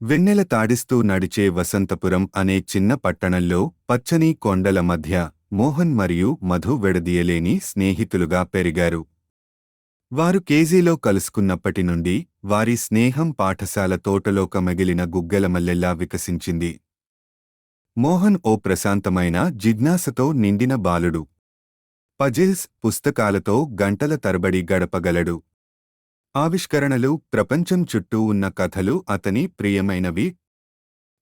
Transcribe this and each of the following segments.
వెన్నెల తాడిస్తూ నడిచే వసంతపురం అనే చిన్న పట్టణంలో పచ్చని కొండల మధ్య మోహన్ మరియు మధు విడదీయలేని స్నేహితులుగా పెరిగారు. వారు కేజీలో కలుసుకున్నప్పటి నుండి వారి స్నేహం పాఠశాల తోటలోక మిగిలిన గుగ్గలమల్లెల్లా వికసించింది. మోహన్ ఓ ప్రశాంతమైన జిజ్ఞాసతో నిండిన బాలుడు. పజిల్స్ పుస్తకాలతో గంటల తరబడి గడపగలడు. ఆవిష్కరణలు ప్రపంచం చుట్టూ ఉన్న కథలు అతని ప్రియమైనవి.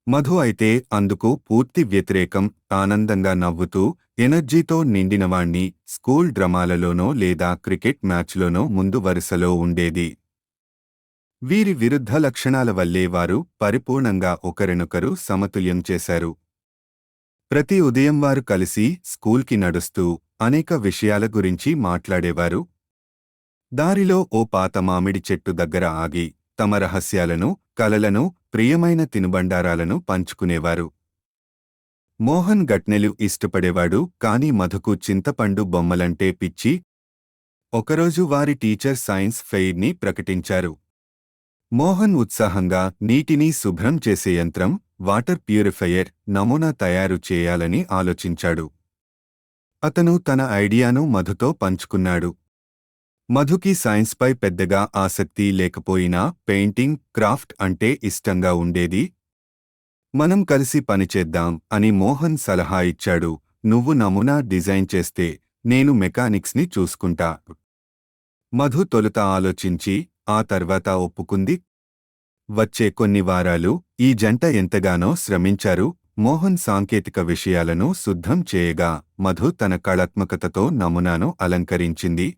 మధు అయితే అందుకు పూర్తి వ్యతిరేకం ఆనందంగా నవ్వుతూ ఎనర్జీతో నిండినవాణ్ణి స్కూల్ డ్రమాలలోనో లేదా క్రికెట్ మ్యాచ్లోనో ముందు వరుసలో ఉండేది. వీరి విరుద్ధ లక్షణాల వల్లే వారు పరిపూర్ణంగా ఒకరినొకరు సమతుల్యం చేశారు. ప్రతి ఉదయం వారు కలిసి స్కూల్కి నడుస్తూ అనేక విషయాల గురించి మాట్లాడేవారు. దారిలో ఓ పాత మామిడి చెట్టు దగ్గర ఆగి తమ రహస్యాలను కలలను ప్రియమైన తినుబండారాలను పంచుకునేవారు. మోహన్ గట్నెలు ఇష్టపడేవాడు కాని మధుకు చింతపండు బొమ్మలంటే పిచ్చి. ఒకరోజు వారి టీచర్ సైన్స్ ఫెయిర్ని ప్రకటించారు. మోహన్ ఉత్సాహంగా నీటిని శుభ్రం చేసే యంత్రం వాటర్ ప్యూరిఫయర్ నమూనా తయారు చేయాలని ఆలోచించాడు. అతను తన ఐడియాను మధుతో పంచుకున్నాడు. మధుకి సైన్స్పై పెద్దగా ఆసక్తి లేకపోయినా పెయింటింగ్ క్రాఫ్ట్ అంటే ఇష్టంగా ఉండేది. మనం కలిసి పనిచేద్దాం అని మోహన్ సలహా ఇచ్చాడు. నువ్వు నమూనా డిజైన్ చేస్తే నేను మెకానిక్స్ని చూసుకుంటా. మధు తొలుత ఆలోచించి ఆ తర్వాత ఒప్పుకుంది. వచ్చే కొన్ని వారాలు ఈ జంట ఎంతగానో శ్రమించారు. మోహన్ సాంకేతిక విషయాలను శుద్ధం చేయగా మధు తన కళాత్మకతతో నమూనాను అలంకరించింది.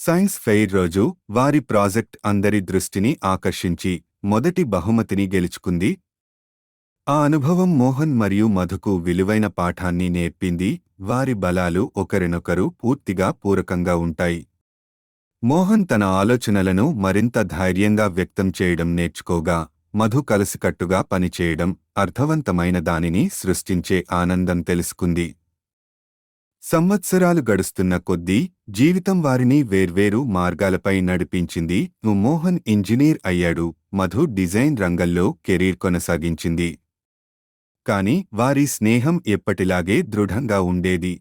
సైన్స్ ఫెయిర్ రోజు వారి ప్రాజెక్ట్ అందరి దృష్టిని ఆకర్షించి మొదటి బహుమతిని గెలుచుకుంది. ఆ అనుభవం మోహన్ మరియు మధుకు విలువైన పాఠాన్ని నేర్పింది. వారి బలాలు ఒకరినొకరు పూర్తిగా పూరకంగా ఉంటాయి. మోహన్ తన ఆలోచనలను మరింత ధైర్యంగా వ్యక్తం చేయడం నేర్చుకోగా మధు కలసికట్టుగా పనిచేయడం అర్థవంతమైన దానిని సృష్టించే ఆనందం తెలుసుకుంది. సంవత్సరాలు గడుస్తున్న కొద్దీ జీవితం వారిని వేర్వేరు మార్గాలపై నడిపించింది మోహన్ ఇంజనీర్ అయ్యాడు. మధు డిజైన్ రంగంలో కెరీర్ కొనసాగించింది. కాని వారి స్నేహం ఎప్పటిలాగే దృఢంగా ఉండేది.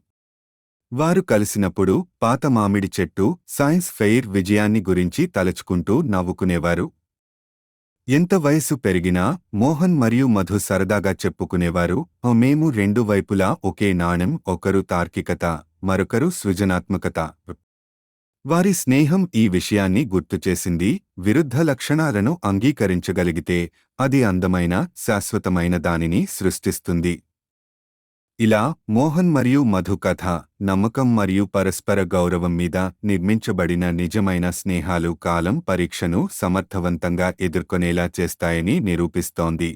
వారు కలిసినప్పుడు పాత మామిడి చెట్టు సైన్స్ ఫెయిర్ విజయాన్ని గురించి తలచుకుంటూ నవ్వుకునేవారు. ఎంత వయసు పెరిగినా మోహన్ మరియు మధు సరదాగా చెప్పుకునేవారు మేము రెండు వైపులా ఒకే నాణెం ఒకరు తార్కికత మరొకరు సృజనాత్మకత. వారి స్నేహం ఈ విషయాన్ని గుర్తుచేసింది విరుద్ధ లక్షణాలను అంగీకరించగలిగితే అది అందమైన శాశ్వతమైన దానిని సృష్టిస్తుంది. ఇలా మోహన్ మరియు మధు కథ నమ్మకం మరియు పరస్పర గౌరవం మీద నిర్మించబడిన నిజమైన స్నేహాలు కాలం పరీక్షను సమర్థవంతంగా ఎదుర్కొనేలా చేస్తాయని నిరూపిస్తోంది.